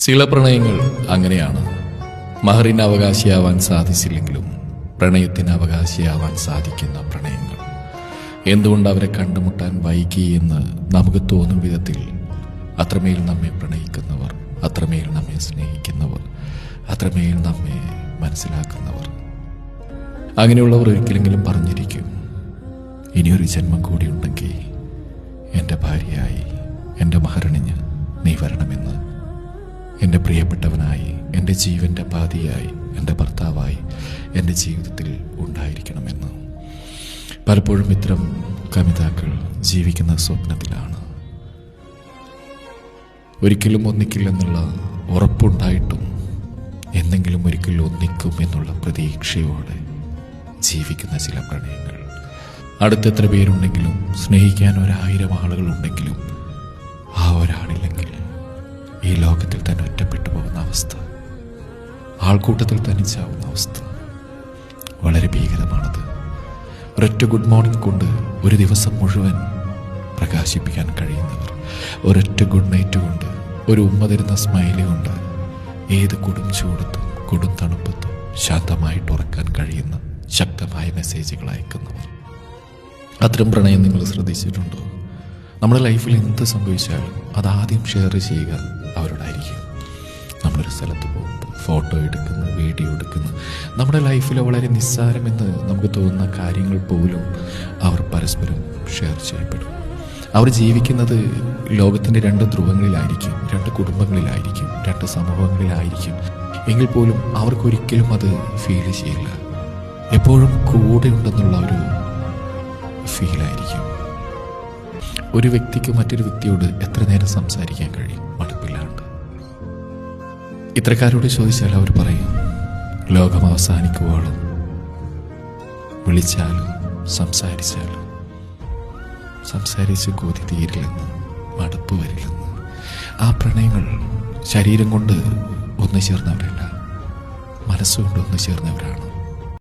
ചില പ്രണയങ്ങൾ അങ്ങനെയാണ്. മഹറിന് അവകാശിയാവാൻ സാധിച്ചില്ലെങ്കിലും പ്രണയത്തിന് അവകാശിയാവാൻ സാധിക്കുന്ന പ്രണയങ്ങൾ. എന്തുകൊണ്ട് അവരെ കണ്ടുമുട്ടാൻ വൈകി എന്ന് നമുക്ക് തോന്നും വിധത്തിൽ അത്രമേൽ നമ്മെ പ്രണയിക്കുന്നവർ അത്രമേൽ നമ്മെ സ്നേഹിക്കുന്നവർ അത്രമേൽ നമ്മെ മനസ്സിലാക്കുന്നവർ. അങ്ങനെയുള്ളവർ ഒരിക്കലെങ്കിലും പറഞ്ഞിരിക്കും ഇനിയൊരു ജന്മം കൂടി ഉണ്ടെങ്കിൽ എന്റെ ഭാര്യയായി എന്റെ മഹരണിഞ്ഞ് നീ വരണമെന്ന്. എന്റെ പ്രിയപ്പെട്ടവനായി എന്റെ ജീവന്റെ പാതിയായി എന്റെ ഭർത്താവായി എന്റെ ജീവിതത്തിൽ ഉണ്ടായിരിക്കണമെന്ന്. പലപ്പോഴും ഇത്തരം കവിതാക്കൾ ജീവിക്കുന്ന സ്വപ്നത്തിലാണ്. ഒരിക്കലും ഒന്നിക്കില്ലെന്നുള്ള ഉറപ്പുണ്ടായിട്ടും എന്തെങ്കിലും ഒരിക്കൽ ഒന്നിക്കും എന്നുള്ള പ്രതീക്ഷയോടെ ജീവിക്കുന്ന ചില പ്രണയങ്ങൾ. അടുത്തെത്ര പേരുണ്ടെങ്കിലും സ്നേഹിക്കാൻ ഒരായിരം ആളുകളുണ്ടെങ്കിലും അവസ്ഥ. ആൾക്കൂട്ടത്തിൽ തനിച്ചാവുന്ന അവസ്ഥ. വളരെ ഭീകരമാണത്. ഒരൊറ്റ ഗുഡ് മോർണിംഗ് കൊണ്ട് ഒരു ദിവസം മുഴുവൻ പ്രകാശിപ്പിക്കാൻ കഴിയുന്നവർ. ഒരൊറ്റ ഗുഡ് നൈറ്റ് കൊണ്ട് ഒരു ഉമ്മ തരുന്ന സ്മൈലി കൊണ്ട് ഏത് കൊടും ചൂടത്തും കൊടും തണുപ്പത്തും ശാന്തമായിട്ട് ഉറക്കാൻ കഴിയുന്ന ശക്തമായ മെസ്സേജുകൾ അയക്കുന്നവർ. അത്തരം പ്രണയം നിങ്ങൾ ശ്രദ്ധിച്ചിട്ടുണ്ടോ? നമ്മുടെ ലൈഫിൽ എന്ത് സംഭവിച്ചാലും അതാദ്യം ഷെയർ ചെയ്യുക. സ്ഥലത്ത് പോകുമ്പോൾ ഫോട്ടോ എടുക്കുന്നു വീഡിയോ എടുക്കുന്നു. നമ്മുടെ ലൈഫിൽ വളരെ നിസ്സാരമെന്ന് നമുക്ക് തോന്നുന്ന കാര്യങ്ങൾ പോലും അവർ പരസ്പരം ഷെയർ ചെയ്യപ്പെടും. അവർ ജീവിക്കുന്നത് ലോകത്തിന്റെ രണ്ട് ധ്രുവങ്ങളിലായിരിക്കും രണ്ട് കുടുംബങ്ങളിലായിരിക്കും രണ്ട് സമൂഹങ്ങളിലായിരിക്കും. എങ്കിൽ പോലും അവർക്കൊരിക്കലും അത് ഫീൽ ചെയ്യില്ല. എപ്പോഴും കൂടെ ഉണ്ടെന്നുള്ള ഒരു ഫീലായിരിക്കും ഒരു വ്യക്തിക്ക് മറ്റൊരു വ്യക്തിയോട് എത്ര നേരം സംസാരിക്കാൻ കഴിയും? ഇത്തരക്കാരോട് ചോദിച്ചാൽ അവർ പറയും ലോകം അവസാനിക്കുവോളം വിളിച്ചാലും സംസാരിച്ചാലും സംസാരിച്ച് കൊതി തീരില്ലെന്ന് മടുപ്പ് വരില്ലെന്ന്. ആ പ്രണയങ്ങൾ ശരീരം കൊണ്ട് ഒന്നു ചേർന്നവരല്ല മനസ്സുകൊണ്ട് ഒന്നു ചേർന്നവരാണ്.